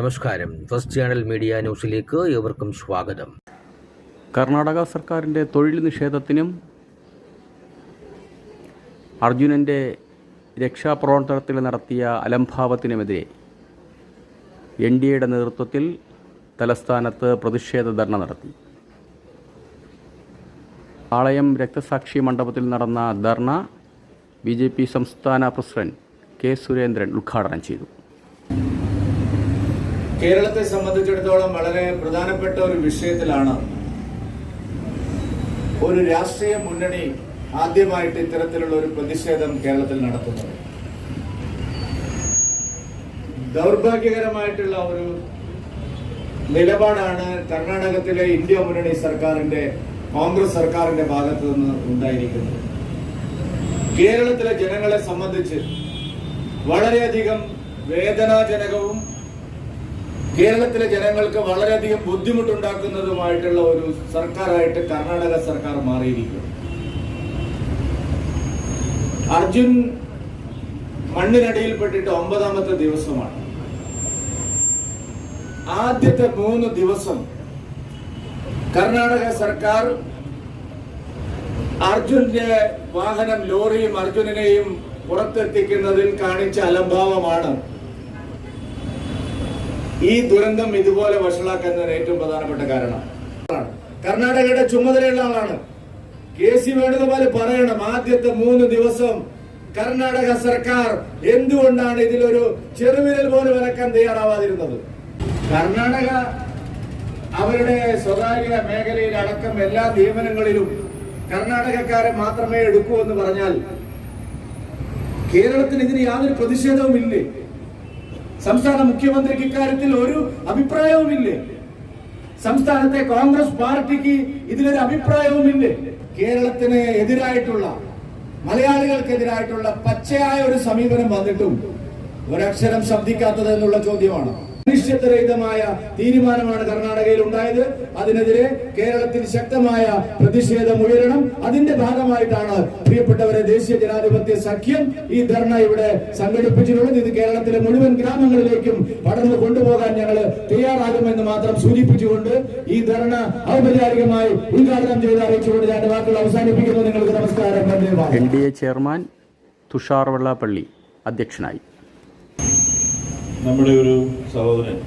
നമസ്കാരം. First channel media ന്യൂസിലേക്ക് ഏവർക്കും സ്വാഗതം. കർണാടക സർക്കാരിന്റെ തൊഴിൽ നിഷേധത്തിനും അർജുനന്റെ രക്ഷാപ്രവർത്തനത്തിൽ നടത്തിയ അലംഭാവത്തിനുമെതിരെ എൻ ഡി എയുടെ നേതൃത്വത്തിൽ തലസ്ഥാനത്ത് പ്രതിഷേധ ധർണ നടത്തി. പാളയം രക്തസാക്ഷി മണ്ഡപത്തിൽ നടന്ന ധർണ ബി ജെ പി സംസ്ഥാന പ്രസിഡന്റ് കെ സുരേന്ദ്രൻ ഉദ്ഘാടനം ചെയ്തു. കേരളത്തെ സംബന്ധിച്ചിടത്തോളം വളരെ പ്രധാനപ്പെട്ട ഒരു വിഷയത്തിലാണ് ഒരു രാഷ്ട്രീയ മുന്നണി ആദ്യമായിട്ട് ഇത്തരത്തിലുള്ള ഒരു പ്രതിഷേധം കേരളത്തിൽ നടത്തുന്നത്. ദൗർഭാഗ്യകരമായിട്ടുള്ള ഒരു നിലപാടാണ് കർണാടകത്തിലെ ഇന്ത്യ മുന്നണി സർക്കാരിന്റെ കോൺഗ്രസ് സർക്കാരിന്റെ ഭാഗത്തു നിന്ന് ഉണ്ടായിരിക്കുന്നത്. കേരളത്തിലെ ജനങ്ങളെ സംബന്ധിച്ച് വളരെയധികം വേദനാജനകവും കേരളത്തിലെ ജനങ്ങൾക്ക് വളരെയധികം ബുദ്ധിമുട്ടുണ്ടാക്കുന്നതുമായിട്ടുള്ള ഒരു സർക്കാരായിട്ട് കർണാടക സർക്കാർ മാറിയിരിക്കുന്നു. അർജുൻ മണ്ണിനടിയിൽപ്പെട്ടിട്ട് ഒമ്പതാമത്തെ ദിവസമാണ്. ആദ്യത്തെ മൂന്ന് ദിവസം കർണാടക സർക്കാർ അർജുന്റെ വാഹനം ലോറിയും അർജുനനെയും പുറത്തെത്തിക്കുന്നതിൽ കാണിച്ച അലംഭാവമാണ്. ഈ ദുരന്തം ഇതുപോലെ വഷളാക്കുന്നതിന് ഏറ്റവും പ്രധാനപ്പെട്ട കാരണം. കർണാടകയുടെ ചുമതലയുള്ള ആളാണ്. കെ സി വേണുഗോപാൽ പറയണം ആദ്യത്തെ മൂന്ന് ദിവസം കർണാടക സർക്കാർ എന്തുകൊണ്ടാണ് ഇതിലൊരു ചെറുവിരൽ പോലും ഇറക്കാൻ തയ്യാറാവാതിരുന്നത്? കർണാടക അവരുടെ സ്വകാര്യ മേഖലയിൽ അടക്കം എല്ലാ നിയമനങ്ങളിലും കർണാടകക്കാരെ മാത്രമേ എടുക്കൂ എന്ന് പറഞ്ഞാൽ കേരളത്തിന് ഇതിന് യാതൊരു പ്രതിഷേധവും ഇല്ലേ സംസ്ഥാന മുഖ്യമന്ത്രിക്ക് ഇക്കാര്യത്തിൽ ഒരു അഭിപ്രായവുമില്ലേ? സംസ്ഥാനത്തെ കോൺഗ്രസ് പാർട്ടിക്ക് ഇതിലൊരു അഭിപ്രായവുമില്ലേ? കേരളത്തിന് എതിരായിട്ടുള്ള മലയാളികൾക്കെതിരായിട്ടുള്ള പച്ചയായ ഒരു സമീപനം വന്നിട്ടും ഒരക്ഷരം ശബ്ദിക്കാത്തത് എന്നുള്ള ചോദ്യമാണ്. നിശ്ചിതരഹിതമായ തീരുമാനമാണ് കർണാടകയിൽ ഉണ്ടായത്. അതിനെതിരെ കേരളത്തിൽ ശക്തമായ പ്രതിഷേധം ഉയരണം. അതിന്റെ ഭാഗമായിട്ടാണ് പ്രിയപ്പെട്ടവരെ ദേശീയ ജനാധിപത്യ സഖ്യം ഈ ധർണ ഇവിടെ സംഘടിപ്പിച്ചിട്ടുള്ളത്. ഇത് കേരളത്തിലെ മുഴുവൻ ഗ്രാമങ്ങളിലേക്കും പടർന്നു കൊണ്ടുപോകാൻ ഞങ്ങൾ തയ്യാറാകുമെന്ന് മാത്രം സൂചിപ്പിച്ചുകൊണ്ട് ഈ ധർണ ഔപചാരികമായി ഉദ്ഘാടനം ചെയ്ത് അറിയിച്ചുകൊണ്ട് ഞാൻ വാക്കുകൾ അവസാനിപ്പിക്കുന്നു. നിങ്ങൾക്ക് നമസ്കാരം. N D A chairman Thushar Vellappally അധ്യക്ഷനായി. നമ്മുടെ ഒരു സഹോദരൻ.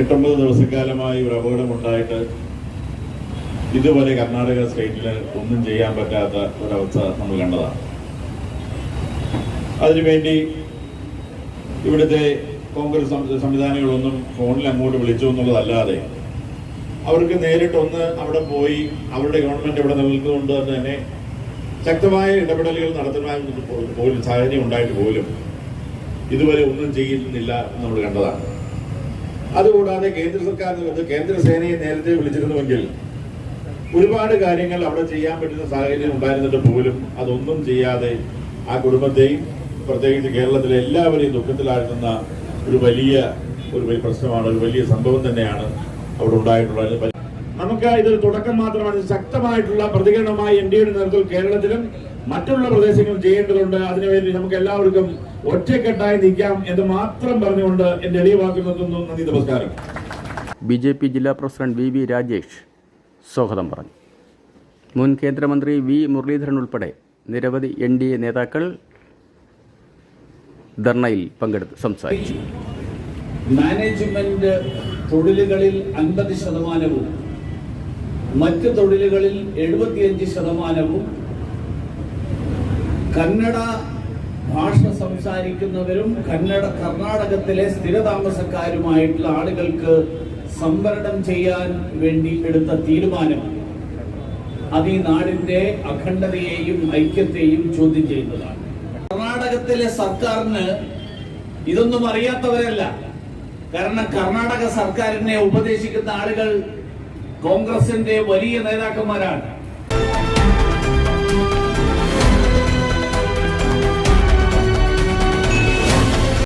എട്ടൊമ്പത് ദിവസക്കാലമായി ഒരു അപകടമുണ്ടായിട്ട് ഇതുപോലെ കർണാടക സ്റ്റേറ്റിൽ ഒന്നും ചെയ്യാൻ പറ്റാത്ത ഒരവസ്ഥ നമ്മൾ കണ്ടതാണ്. അതിനുവേണ്ടി ഇവിടുത്തെ കോൺഗ്രസ് സംവിധാനങ്ങളൊന്നും ഫോണിൽ അങ്ങോട്ട് വിളിച്ചു എന്നുള്ളതല്ലാതെ അവർക്ക് നേരിട്ടൊന്ന് അവിടെ പോയി അവരുടെ ഗവൺമെന്റ് ഇവിടെ നിലനിൽക്കുന്നതുകൊണ്ട് തന്നെ ശക്തമായ ഇടപെടലുകൾ നടത്തുവാൻ പോലും സാഹചര്യം ഉണ്ടായിട്ട് പോലും ഇതുവരെ ഒന്നും ചെയ്യുന്നില്ല എന്ന് നമ്മൾ കണ്ടതാണ്. അതുകൂടാതെ കേന്ദ്ര സർക്കാർ നിന്ന് കേന്ദ്ര സേനയെ നേരത്തെ വിളിച്ചിരുന്നുവെങ്കിൽ ഒരുപാട് കാര്യങ്ങൾ അവിടെ ചെയ്യാൻ പറ്റുന്ന സാഹചര്യം ഉണ്ടായിരുന്നിട്ട് പോലും അതൊന്നും ചെയ്യാതെ ആ കുടുംബത്തെയും പ്രത്യേകിച്ച് കേരളത്തിലെ എല്ലാവരെയും ദുഃഖത്തിലാഴ്ത്തുന്ന ഒരു വലിയ ഒരു വലിയ പ്രശ്നമാണ് ഒരു വലിയ സംഭവം തന്നെയാണ് അവിടെ ഉണ്ടായിട്ടുള്ളത്. നമുക്ക് ഇതൊരു തുടക്കം മാത്രമാണ് ശക്തമായിട്ടുള്ള പ്രതികരണമായി എൻ ഡി നേതൃത്വത്തിൽ കേരളത്തിലും മറ്റുള്ള പ്രദേശങ്ങൾ ചെയ്യേണ്ടതുണ്ട്. അതിനുവേണ്ടി നമുക്ക് എല്ലാവർക്കും ഒറ്റക്കെട്ടായി നിൽക്കാം എന്ന് മാത്രം പറഞ്ഞുകൊണ്ട് എന്റെ എളിയ വാക്കിൽ നിർത്തുന്നു. നന്ദി നമസ്കാരം. ബി ജെ പി ജില്ലാ പ്രസിഡന്റ് വി വി രാജേഷ് സ്വാഗതം പറഞ്ഞു. മുൻ കേന്ദ്രമന്ത്രി വി മുരളീധരൻ ഉൾപ്പെടെ നിരവധി എൻ ഡി എ നേതാക്കൾ ധർണയിൽ പങ്കെടുത്ത് സംസാരിച്ചു. മാനേജ്മെന്റ് തൊഴിലുകളിൽ അൻപത് ശതമാനവും മറ്റ് തൊഴിലുകളിൽ എഴുപത്തിയഞ്ച് ശതമാനവും കന്നഡ ഭാഷ സംസാരിക്കുന്നവരും കന്നഡ കർണാടകത്തിലെ സ്ഥിരതാമസക്കാരുമായിട്ടുള്ള ആളുകൾക്ക് സംവരണം ചെയ്യാൻ വേണ്ടി എടുത്ത തീരുമാനം അത് ഈ നാടിന്റെ അഖണ്ഡതയെയും ഐക്യത്തെയും ചോദ്യം ചെയ്യുന്നതാണ്. കർണാടകത്തിലെ സർക്കാരിന് ഇതൊന്നും അറിയാത്തവരല്ല. കാരണം കർണാടക സർക്കാരിനെ ഉപദേശിക്കുന്ന ആളുകൾ കോൺഗ്രസിന്റെ വലിയ നേതാക്കന്മാരാണ്.